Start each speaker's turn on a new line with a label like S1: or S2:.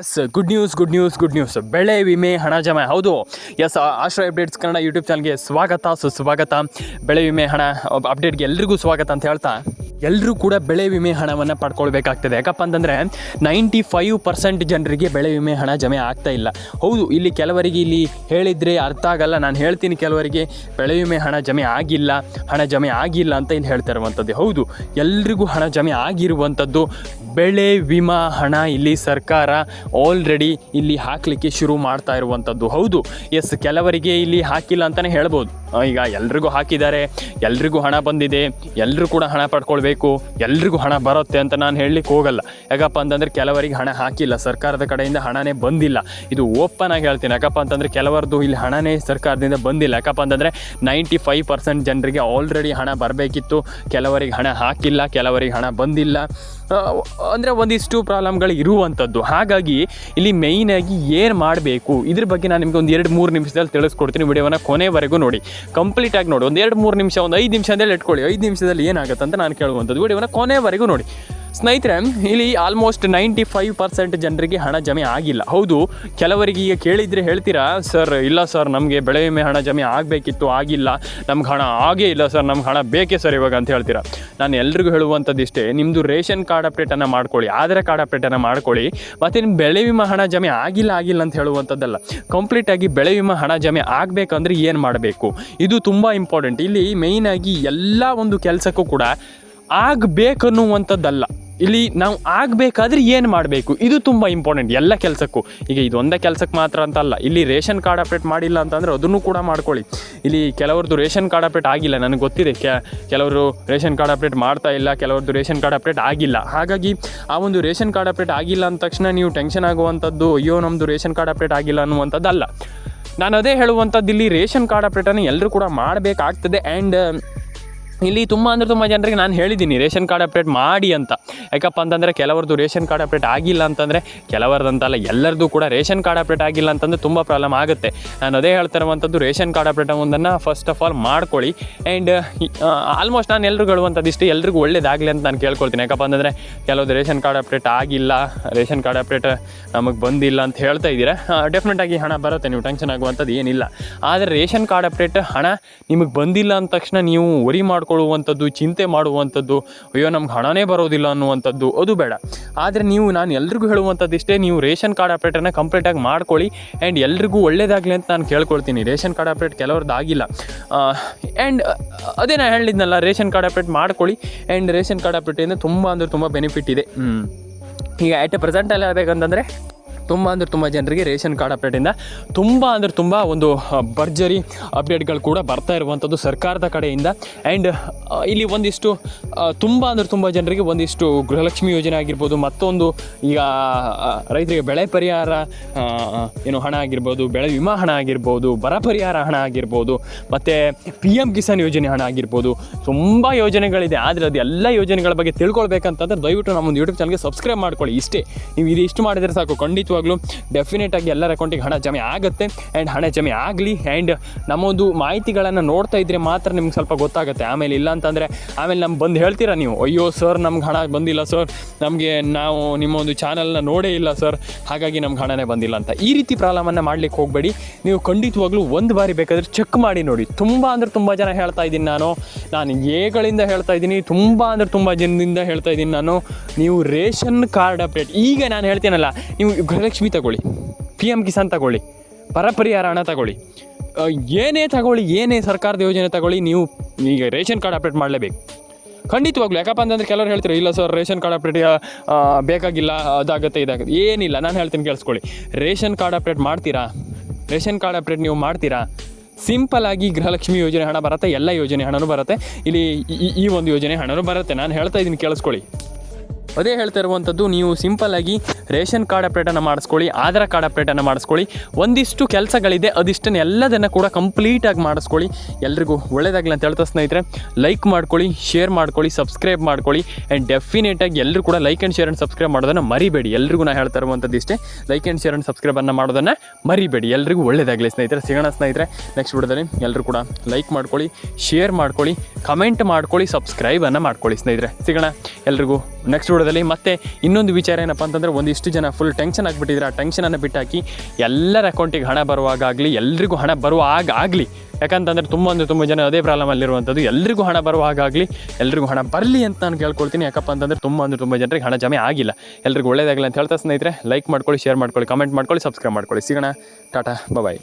S1: Yes good news good news good news ಬೆಳೆ ವಿಮೆ, ಹಣ ಜಮೆ. ಹೌದು. ಎಸ್ ಆಶ್ರಯ ಅಪ್ಡೇಟ್ಸ್ ಕನ್ನಡ ಯೂಟ್ಯೂಬ್ ಚಾನಲ್ಗೆ ಸ್ವಾಗತ. ಸುಸ್ವಾಗತ ಬೆಳೆ ವಿಮೆ, ಹಣ ಅಪ್ಡೇಟ್ಗೆ ಎಲ್ರಿಗೂ ಸ್ವಾಗತ ಅಂತ ಹೇಳ್ತಾ. ಎಲ್ಲರೂ ಕೂಡ ಬೆಳೆ ವಿಮೆ ಹಣವನ್ನು ಪಡ್ಕೊಳ್ಬೇಕಾಗ್ತದೆ. ಯಾಕಪ್ಪ ಅಂತಂದರೆ ನೈಂಟಿ ಫೈವ್ ಪರ್ಸೆಂಟ್ ಜನರಿಗೆ ಬೆಳೆ ವಿಮೆ ಹಣ ಜಮೆ ಆಗ್ತಾ ಇಲ್ಲ. ಹೌದು, ಇಲ್ಲಿ ಕೆಲವರಿಗೆ ಇಲ್ಲಿ ಹೇಳಿದರೆ ಅರ್ಥ ಆಗಲ್ಲ. ನಾನು ಹೇಳ್ತೀನಿ ಕೆಲವರಿಗೆ, ಬೆಳೆ ವಿಮೆ ಹಣ ಜಮೆ ಆಗಿಲ್ಲ, ಹಣ ಜಮೆ ಆಗಿಲ್ಲ ಅಂತ ಇಲ್ಲಿ ಹೇಳ್ತಾ ಇರುವಂಥದ್ದು ಹೌದು, ಎಲ್ರಿಗೂ ಹಣ ಜಮೆ ಆಗಿರುವಂಥದ್ದು ಬೆಳೆ ವಿಮಾ ಹಣ ಇಲ್ಲಿ ಸರ್ಕಾರ ಆಲ್ರೆಡಿ ಇಲ್ಲಿ ಹಾಕಲಿಕ್ಕೆ ಶುರು ಮಾಡ್ತಾ ಇರುವಂಥದ್ದು ಹೌದು ಎಸ್ ಕೆಲವರಿಗೆ ಇಲ್ಲಿ ಹಾಕಿಲ್ಲ ಅಂತಲೇ ಹೇಳ್ಬೋದು. ಈಗ ಎಲ್ರಿಗೂ ಹಾಕಿದ್ದಾರೆ, ಎಲ್ರಿಗೂ ಹಣ ಬಂದಿದೆ ಎಲ್ಲರೂ ಕೂಡ ಹಣ ಪಡ್ಕೊಳ್ಬೇಕು. ಎಲ್ರಿಗೂ ಹಣ ಬರುತ್ತೆ ಅಂತ ನಾನು ಹೇಳಲಿಕ್ಕೆ ಹೋಗಲ್ಲ. ಯಾಕಪ್ಪ ಅಂತಂದರೆ ಕೆಲವರಿಗೆ ಹಣ ಹಾಕಿಲ್ಲ, ಸರ್ಕಾರದ ಕಡೆಯಿಂದ ಹಣನೇ ಬಂದಿಲ್ಲ. ಇದು ಓಪನ್ ಆಗಿ ಹೇಳ್ತೀನಿ. ಯಾಕಪ್ಪ ಅಂತಂದರೆ ಕೆಲವರದ್ದು ಇಲ್ಲಿ ಹಣನೇ ಸರ್ಕಾರದಿಂದ ಬಂದಿಲ್ಲ. ಯಾಕಪ್ಪ ಅಂತಂದರೆ ನೈಂಟಿ ಫೈವ್ ಪರ್ಸೆಂಟ್ ಜನರಿಗೆ ಆಲ್ರೆಡಿ ಹಣ ಬರಬೇಕಿತ್ತು. ಕೆಲವರಿಗೆ ಹಣ ಹಾಕಿಲ್ಲ, ಕೆಲವರಿಗೆ ಹಣ ಬಂದಿಲ್ಲ. ಅಂದರೆ ಒಂದಿಷ್ಟು ಪ್ರಾಬ್ಲಮ್ಗಳು ಇರುವಂಥದ್ದು. ಹಾಗಾಗಿ ಇಲ್ಲಿ ಮೇಯ್ನಾಗಿ ಏನು ಮಾಡಬೇಕು? ಇದ್ರ ಬಗ್ಗೆ ನಾನು ನಿಮಗೆ ಒಂದು ಎರಡು ಮೂರು ನಿಮಿಷದಲ್ಲಿ ತಿಳಿಸ್ಕೊಡ್ತೀನಿ. ವಿಡಿಯೋನ ಕೊನೆವರೆಗೂ ನೋಡಿ. ಕಂಪ್ಲೀಟಾಗಿ ನೋಡಿ. ಒಂದು ಎರಡು ಮೂರು ನಿಮಿಷ, ಒಂದು ಐದು ನಿಮಿಷದಲ್ಲಿ ಇಟ್ಕೊಳ್ಳಿ. ಐದು ನಿಮಿಷದಲ್ಲಿ ಏನಾಗುತ್ತೆ ಅಂತ ನಾನು ಕೇಳುವಂಥದ್ದು. ವಿಡಿಯೋನ ಕೊನೆವರೆಗೂ ನೋಡಿ. ಸ್ನೇಹಿತರೆ, ಇಲ್ಲಿ ಆಲ್ಮೋಸ್ಟ್ ನೈಂಟಿ ಫೈವ್ ಪರ್ಸೆಂಟ್ ಜನರಿಗೆ ಹಣ ಜಮೆ ಆಗಿಲ್ಲ. ಹೌದು, ಕೆಲವರಿಗೆ ಈಗ ಕೇಳಿದರೆ ಹೇಳ್ತೀರಾ, ಸರ್, ಇಲ್ಲ ಸರ್, ನಮಗೆ ಬೆಳೆ ವಿಮೆ ಹಣ ಜಮೆ ಆಗಬೇಕಿತ್ತು, ಆಗಿಲ್ಲ. ನಮ್ಗೆ ಹಣ ಆಗೇ ಇಲ್ಲ ಸರ್, ನಮ್ಗೆ ಹಣ ಬೇಕೇ ಸರ್ ಇವಾಗ ಅಂತ ಹೇಳ್ತೀರಾ. ನಾನು ಎಲ್ರಿಗೂ ಹೇಳುವಂಥದ್ದು ಇಷ್ಟೇ ನಿಮ್ಮದು ರೇಷನ್ ಕಾರ್ಡ್ ಅಪ್ಡೇಟನ್ನು ಮಾಡ್ಕೊಳ್ಳಿ, ಆಧಾರ್ ಕಾರ್ಡ್ ಅಪ್ಡೇಟನ್ನು ಮಾಡ್ಕೊಳ್ಳಿ ಮತ್ತು ನಿಮ್ಮ ಬೆಳೆ ವಿಮೆ ಹಣ ಜಮೆ ಆಗಿಲ್ಲ ಆಗಿಲ್ಲ ಅಂತ ಹೇಳುವಂಥದ್ದಲ್ಲ. ಕಂಪ್ಲೀಟಾಗಿ ಬೆಳೆ ವಿಮೆ ಹಣ ಜಮೆ ಆಗಬೇಕಂದ್ರೆ ಏನು ಮಾಡಬೇಕು? ಇದು ತುಂಬ ಇಂಪಾರ್ಟೆಂಟ್ ಇಲ್ಲಿ ಮೇಯ್ನಾಗಿ ಎಲ್ಲ ಒಂದು ಕೆಲಸಕ್ಕೂ ಕೂಡ ಆಗಬೇಕನ್ನುವಂಥದ್ದಲ್ಲ. ಇಲ್ಲಿ ನಾವು ಆಗಬೇಕಾದ್ರೆ ಏನು ಮಾಡಬೇಕು? ಇದು ತುಂಬ ಇಂಪಾರ್ಟೆಂಟ್ ಎಲ್ಲ ಕೆಲಸಕ್ಕೂ. ಈಗ ಇದು ಒಂದೇ ಕೆಲಸಕ್ಕೆ ಮಾತ್ರ ಅಂತ ಅಲ್ಲ. ಇಲ್ಲಿ ರೇಷನ್ ಕಾರ್ಡ್ ಅಪ್ಡೇಟ್ ಮಾಡಿಲ್ಲ ಅಂತಂದರೆ ಅದನ್ನು ಕೂಡ ಮಾಡ್ಕೊಳ್ಳಿ. ಇಲ್ಲಿ ಕೆಲವ್ರದ್ದು ರೇಷನ್ ಕಾರ್ಡ್ ಅಪ್ಡೇಟ್ ಆಗಿಲ್ಲ. ನನಗೆ ಗೊತ್ತಿದೆ. ಕೆಲವರು ರೇಷನ್ ಕಾರ್ಡ್ ಅಪ್ಡೇಟ್ ಮಾಡ್ತಾ ಇಲ್ಲ. ಕೆಲವ್ರದ್ದು ರೇಷನ್ ಕಾರ್ಡ್ ಅಪ್ಡೇಟ್ ಆಗಿಲ್ಲ. ಹಾಗಾಗಿ ಆ ಒಂದು ರೇಷನ್ ಕಾರ್ಡ್ ಅಪ್ಡೇಟ್ ಆಗಿಲ್ಲ ಅಂದ ತಕ್ಷಣ ನೀವು ಟೆನ್ಷನ್ ಆಗುವಂಥದ್ದು, ಅಯ್ಯೋ ನಮ್ಮದು ರೇಷನ್ ಕಾರ್ಡ್ ಅಪ್ಡೇಟ್ ಆಗಿಲ್ಲ ಅನ್ನುವಂಥದ್ದಲ್ಲ ನಾನು ಅದೇ ಹೇಳುವಂಥದ್ದು ಇಲ್ಲಿ ರೇಷನ್ ಕಾರ್ಡ್ ಅಪ್ಡೇಟನ್ನು ಎಲ್ಲರೂ ಕೂಡ ಮಾಡಬೇಕಾಗ್ತದೆ. ಆ್ಯಂಡ್ ಇಲ್ಲಿ ತುಂಬ ಅಂದರೆ ತುಂಬ ಜನರಿಗೆ ನಾನು ಹೇಳಿದ್ದೀನಿ, ರೇಷನ್ ಕಾರ್ಡ್ ಅಪ್ಡೇಟ್ ಮಾಡಿ ಅಂತ. ಯಾಕಪ್ಪ ಅಂತಂದರೆ ಕೆಲವರದ್ದು ರೇಷನ್ ಕಾರ್ಡ್ ಅಪ್ಡೇಟ್ ಆಗಿಲ್ಲ ಅಂತಂದರೆ ಕೆಲವರದಂತಲ್ಲ ಎಲ್ಲರದ್ದು ಕೂಡ ರೇಷನ್ ಕಾರ್ಡ್ ಅಪ್ಡೇಟ್ ಆಗಿಲ್ಲ ಅಂತಂದರೆ ತುಂಬ ಪ್ರಾಬ್ಲಮ್ ಆಗುತ್ತೆ. ನಾನು ಅದೇ ಹೇಳ್ತಿರುವಂಥದ್ದು ರೇಷನ್ ಕಾರ್ಡ್ ಅಪ್ಡೇಟ್ ಒಂದನ್ನು ಫಸ್ಟ್ ಆಫ್ ಆಲ್ ಮಾಡ್ಕೊಳ್ಳಿ. ಆ್ಯಂಡ್ ಆಲ್ಮೋಸ್ಟ್ ನಾನು ಎಲ್ರಿಗೂ ಹೇಳುವಂಥದ್ದಿಷ್ಟು ಎಲ್ರಿಗೂ ಒಳ್ಳೇದಾಗಲಿ ಅಂತ ನಾನು ಕೇಳ್ಕೊಳ್ತೀನಿ. ಯಾಕಪ್ಪ ಅಂತಂದರೆ ಕೆಲವೊಂದು ರೇಷನ್ ಕಾರ್ಡ್ ಅಪ್ಡೇಟ್ ಆಗಿಲ್ಲ, ರೇಷನ್ ಕಾರ್ಡ್ ಅಪ್ಡೇಟ್ ನಮಗೆ ಬಂದಿಲ್ಲ ಅಂತ ಹೇಳ್ತಾ ಇದ್ದೀರಾ? ಡೆಫಿನೆಟಾಗಿ ಹಣ ಬರುತ್ತೆ, ನೀವು ಟೆನ್ಷನ್ ಆಗುವಂಥದ್ದು ಏನಿಲ್ಲ. ಆದರೆ ರೇಷನ್ ಕಾರ್ಡ್ ಅಪ್ಡೇಟ್ ಹಣ ನಿಮಗೆ ಬಂದಿಲ್ಲ ಅಂದ ತಕ್ಷಣ ನೀವು ವರಿ ಮಾಡ್ಕೊಳ್ಳುವಂಥದ್ದು ಚಿಂತೆ ಮಾಡುವಂಥದ್ದು ಅಯ್ಯೋ ನಮ್ಗೆ ಹಣನೇ ಬರೋದಿಲ್ಲ ಅನ್ನುವಂಥದ್ದು ಅದು ಬೇಡ. ಆದರೆ ನೀವು, ನಾನು ಎಲ್ರಿಗೂ ಹೇಳುವಂಥದ್ದು ಇಷ್ಟೇ ನೀವು ರೇಷನ್ ಕಾರ್ಡ್ ಅಪ್ಡೇಟನ್ನು ಕಂಪ್ಲೀಟಾಗಿ ಮಾಡ್ಕೊಳ್ಳಿ. ಆ್ಯಂಡ್ ಎಲ್ರಿಗೂ ಒಳ್ಳೇದಾಗಲಿ ಅಂತ ನಾನು ಕೇಳ್ಕೊಳ್ತೀನಿ. ರೇಷನ್ ಕಾರ್ಡ್ ಅಪ್ಡೇಟ್ ಕೆಲವ್ರದ್ದು ಆಗಿಲ್ಲ. ಆ್ಯಂಡ್ ಅದೇ ನಾನು ಹೇಳಿದ್ನಲ್ಲ, ರೇಷನ್ ಕಾರ್ಡ್ ಅಪ್ಡೇಟ್ ಮಾಡ್ಕೊಳ್ಳಿ. ಆ್ಯಂಡ್ ರೇಷನ್ ಕಾರ್ಡ್ ಆಪ್ರೇಟಿಂದ ತುಂಬ ಅಂದರೆ ತುಂಬ ಬೆನಿಫಿಟ್ ಇದೆ. ಈಗ ಆ್ಯಟ್ ಎ ಪ್ರೆಸೆಂಟಲ್ಲಿ ಹೇಳ್ಬೇಕಂತಂದರೆ ತುಂಬ ಅಂದರೆ ತುಂಬ ಜನರಿಗೆ ರೇಷನ್ ಕಾರ್ಡ್ ಅಪ್ಡೇಟಿಂದ ತುಂಬ ಅಂದರೆ ತುಂಬ ಒಂದು ಭರ್ಜರಿ ಅಪ್ಡೇಟ್ಗಳು ಕೂಡ ಬರ್ತಾ ಇರುವಂಥದ್ದು ಸರ್ಕಾರದ ಕಡೆಯಿಂದ. ಆ್ಯಂಡ್ ಇಲ್ಲಿ ಒಂದಿಷ್ಟು ತುಂಬ ಅಂದರೆ ತುಂಬ ಜನರಿಗೆ ಒಂದಿಷ್ಟು ಗೃಹಲಕ್ಷ್ಮಿ ಯೋಜನೆ ಆಗಿರ್ಬೋದು, ಮತ್ತೊಂದು ಈಗ ರೈತರಿಗೆ ಬೆಳೆ ಪರಿಹಾರ ಏನು ಹಣ ಆಗಿರ್ಬೋದು, ಬೆಳೆ ವಿಮಾ ಹಣ ಆಗಿರ್ಬೋದು, ಬರ ಪರಿಹಾರ ಹಣ ಆಗಿರ್ಬೋದು, ಮತ್ತು ಪಿ ಎಂ ಕಿಸಾನ್ ಯೋಜನೆ ಹಣ ಆಗಿರ್ಬೋದು, ತುಂಬ ಯೋಜನೆಗಳಿದೆ. ಆದರೆ ಅದು ಎಲ್ಲ ಯೋಜನೆಗಳ ಬಗ್ಗೆ ತಿಳ್ಕೊಳ್ಬೇಕಂತಂದ್ರೆ ದಯವಿಟ್ಟು ನಮ್ಮೊಂದು ಯೂಟ್ಯೂಬ್ ಚಾನಲ್ಗೆ ಸಬ್ಸ್ಕ್ರೈಬ್ ಮಾಡ್ಕೊಳ್ಳಿ. ಇಷ್ಟೇ. ನೀವು ಇದು ಇಷ್ಟು ಮಾಡಿದರೆ ಸಾಕು. ಖಂಡಿತವಾಗ್ಲೂ ಡೆಫಿನೆಟ್ ಆಗಿ ಎಲ್ಲರ ಅಕೌಂಟಿಗೆ ಹಣ ಜಮೆ ಆಗುತ್ತೆ ಆ್ಯಂಡ್ ಹಣ ಜಮೆ ಆಗಲಿ ಆ್ಯಂಡ್ ನಮ್ಮೊಂದು ಮಾಹಿತಿಗಳನ್ನು ನೋಡ್ತಾ ಇದ್ದರೆ ಮಾತ್ರ ನಿಮ್ಗೆ ಸ್ವಲ್ಪ ಗೊತ್ತಾಗುತ್ತೆ. ಆಮೇಲೆ ಇಲ್ಲ ಅಂತಂದರೆ, ಆಮೇಲೆ ನಮ್ಗೆ ಬಂದು ಹೇಳ್ತೀರಾ ನೀವು? ಅಯ್ಯೋ ಸರ್ ನಮ್ಗೆ ಹಣ ಬಂದಿಲ್ಲ ಸರ್ ನಮಗೆ ನಾವು ನಿಮ್ಮೊಂದು ಚಾನಲ್ನ ನೋಡೇ ಇಲ್ಲ ಸರ್ ಹಾಗಾಗಿ ನಮ್ಗೆ ಹಣನೇ ಬಂದಿಲ್ಲ ಅಂತ. ಈ ರೀತಿ ಪ್ರಾಬ್ಲಮನ್ನು ಮಾಡ್ಲಿಕ್ಕೆ ಹೋಗಬೇಡಿ. ನೀವು ಖಂಡಿತವಾಗ್ಲೂ ಒಂದು ಬಾರಿ ಬೇಕಾದರೆ ಚೆಕ್ ಮಾಡಿ ನೋಡಿ. ತುಂಬ ಅಂದರೆ ತುಂಬ ಜನ ಹೇಳ್ತಾ ಇದ್ದೀನಿ ನಾನು. ನಾನು ಏಗಳಿಂದ ಹೇಳ್ತಾ ಇದ್ದೀನಿ. ತುಂಬ ಅಂದರೆ ತುಂಬ ಜನದಿಂದ ಹೇಳ್ತಾ ಇದ್ದೀನಿ ನಾನು. ನೀವು ರೇಷನ್ ಕಾರ್ಡ್ ಅಪ್ಡೇಟ್ ಈಗ ನಾನು ಹೇಳ್ತೀನಲ್ಲ, ನೀವು ಗೃಹಲಕ್ಷ್ಮಿ ತಗೊಳ್ಳಿ. ಪಿ ಎಂ ಕಿಸಾನ್ ತಗೊಳ್ಳಿ. ಪರಪರಿಹಾರ ಹಣ ತಗೊಳ್ಳಿ. ಏನೇ ತಗೊಳ್ಳಿ, ಏನೇ ಸರ್ಕಾರದ ಯೋಜನೆ ತಗೊಳ್ಳಿ, ನೀವು ಈಗ ರೇಷನ್ ಕಾರ್ಡ್ ಅಪ್ಡೇಟ್ ಮಾಡಲೇಬೇಕು. ಖಂಡಿತವಾಗ್ಲು, ಯಾಕಪ್ಪ ಅಂತಂದ್ರೆ ಕೆಲವರು ಹೇಳ್ತಾರೆ, ಇಲ್ಲ ಸರ್, ರೇಷನ್ ಕಾರ್ಡ್ ಅಪ್ಡೇಟ್ ಬೇಕಾಗಿಲ್ಲ, ಅದಾಗುತ್ತೆ, ಇದಾಗುತ್ತೆ. ಏನಿಲ್ಲ, ನಾನು ಹೇಳ್ತೀನಿ ಕೇಳಿಸ್ಕೊಳ್ಳಿ. ರೇಷನ್ ಕಾರ್ಡ್ ಅಪ್ಡೇಟ್ ಮಾಡ್ತೀರಾ? ರೇಷನ್ ಕಾರ್ಡ್ ಅಪ್ಡೇಟ್ ನೀವು ಮಾಡ್ತೀರಾ? ಸಿಂಪಲ್ ಆಗಿ ಗೃಹಲಕ್ಷ್ಮಿ ಯೋಜನೆ ಹಣ ಬರುತ್ತೆ, ಎಲ್ಲ ಯೋಜನೆ ಹಣನೂ ಬರುತ್ತೆ. ಇಲ್ಲಿ ಈ- ಈ ಒಂದು ಯೋಜನೆ ಹಣನೂ ಬರುತ್ತೆ. ನಾನು ಹೇಳ್ತಾ ಇದ್ದೀನಿ, ಕೇಳಿಸ್ಕೊಳ್ಳಿ. ಅದೇ ಹೇಳ್ತಾ ಇರುವಂಥದ್ದು, ನೀವು ಸಿಂಪಲ್ ಆಗಿ ರೇಷನ್ ಕಾರ್ಡ್ ಅಪ್ಡೇಟನ್ನು ಮಾಡಿಸ್ಕೊಳ್ಳಿ, ಆಧಾರ್ ಕಾರ್ಡ್ ಅಪ್ಡೇಟನ್ನು ಮಾಡಿಸ್ಕೊಳ್ಳಿ. ಒಂದಿಷ್ಟು ಕೆಲಸಗಳಿದೆ, ಅದಿಷ್ಟನ್ನು ಎಲ್ಲದನ್ನು ಕೂಡ ಕಂಪ್ಲೀಟಾಗಿ ಮಾಡಿಸ್ಕೊಳ್ಳಿ. ಎಲ್ರಿಗೂ ಒಳ್ಳೇದಾಗಲಿ ಅಂತ ಹೇಳ್ತಾ ಸ್ನೇಹಿತರೆ ಲೈಕ್ ಮಾಡ್ಕೊಳ್ಳಿ ಶೇರ್ ಮಾಡ್ಕೊಳ್ಳಿ ಸಬ್ಸ್ಕ್ರೈಬ್ ಮಾಡ್ಕೊಳ್ಳಿ ಆ್ಯಂಡ್ ಡೆಫಿನೆಟಾಗಿ ಎಲ್ಲರೂ ಕೂಡ like and share and subscribe ಮಾಡೋದನ್ನು ಮರಿಬೇಡಿ. ಎಲ್ರಿಗೂ ನಾನು ಹೇಳ್ತಾ ಇರುವಂಥದ್ದು ಇಷ್ಟೇ ಲೈಕ್ ಆ್ಯಂಡ್ ಶೇರ್ ಆ್ಯಂಡ್ ಸಬ್ಸ್ಕ್ರೈಬನ್ನು ಮಾಡೋದನ್ನು ಮರಿಬೇಡಿ. ಎಲ್ರಿಗೂ ಒಳ್ಳೆಯದಾಗಲಿ ಸ್ನೇಹಿತರೆ. ಸಿಗೋಣ ಸ್ನೇಹಿತರೆ ನೆಕ್ಸ್ಟ್ ವಿಡಿಯೋದಲ್ಲಿ ಎಲ್ಲರೂ ಕೂಡ ಲೈಕ್ ಮಾಡ್ಕೊಳ್ಳಿ ಶೇರ್ ಮಾಡ್ಕೊಳ್ಳಿ ಕಮೆಂಟ್ ಮಾಡ್ಕೊಳ್ಳಿ ಸಬ್ಸ್ಕ್ರೈಬನ್ನು ಮಾಡ್ಕೊಳ್ಳಿ ಸ್ನೇಹಿತರೆ. ಸಿಗೋಣ ಎಲ್ರಿಗೂ ನೆಕ್ಸ್ಟ್ ವಿಡಿಯೋದಲ್ಲಿ ಮತ್ತೆ ಇನ್ನೊಂದು ವಿಚಾರ ಏನಪ್ಪ ಅಂತಂದರೆ ಒಂದಿಷ್ಟು ಜನ ಫುಲ್ ಟೆನ್ಷನ್ ಆಗಿಬಿಟ್ಟಿದ್ರೆ ಆ ಟೆನ್ಷನನ್ನು ಬಿಟ್ಟಾಕಿ ಎಲ್ಲರ ಅಕೌಂಟಿಗೆ ಹಣ ಬರುವಾಗಲಿ ಎಲ್ರಿಗೂ ಹಣ ಬರುವಾಗ ಆಗಲಿ ಯಾಕಂತಂದರೆ ತುಂಬ ಅಂದರೆ ತುಂಬ ಜನ ಅದೇ ಪ್ರಾಬ್ಲಮಲ್ಲಿರುವಂಥದ್ದು ಎಲ್ರಿಗೂ ಹಣ ಬರುವಾಗಲಿ ಎಲ್ರಿಗೂ ಹಣ ಬರಲಿ ಅಂತ ನಾನು ಕೇಳ್ಕೊಳ್ತೀನಿ. ಯಾಕಪ್ಪ ಅಂತಂದರೆ ತುಂಬ ಅಂದರೆ ತುಂಬ ಜನರಿಗೆ ಹಣ ಜಮೆ ಆಗಿಲ್ಲ. ಎಲ್ರಿಗೂ ಒಳ್ಳೆಯದಾಗಲಿ ಅಂತ ಹೇಳ್ತಾ ಸ್ನೇಹಿತರೆ ಲೈಕ್ ಮಾಡ್ಕೊಳ್ಳಿ ಶೇರ್ ಮಾಡ್ಕೊಳ್ಳಿ ಕಮೆಂಟ್ ಮಾಡ್ಕೊಳ್ಳಿ ಸಬ್ಸ್ಕ್ರೈಬ್ ಮಾಡ್ಕೊಳ್ಳಿ. ಸಿಗೋಣ. ಟಾಟಾ ಬಾಯ್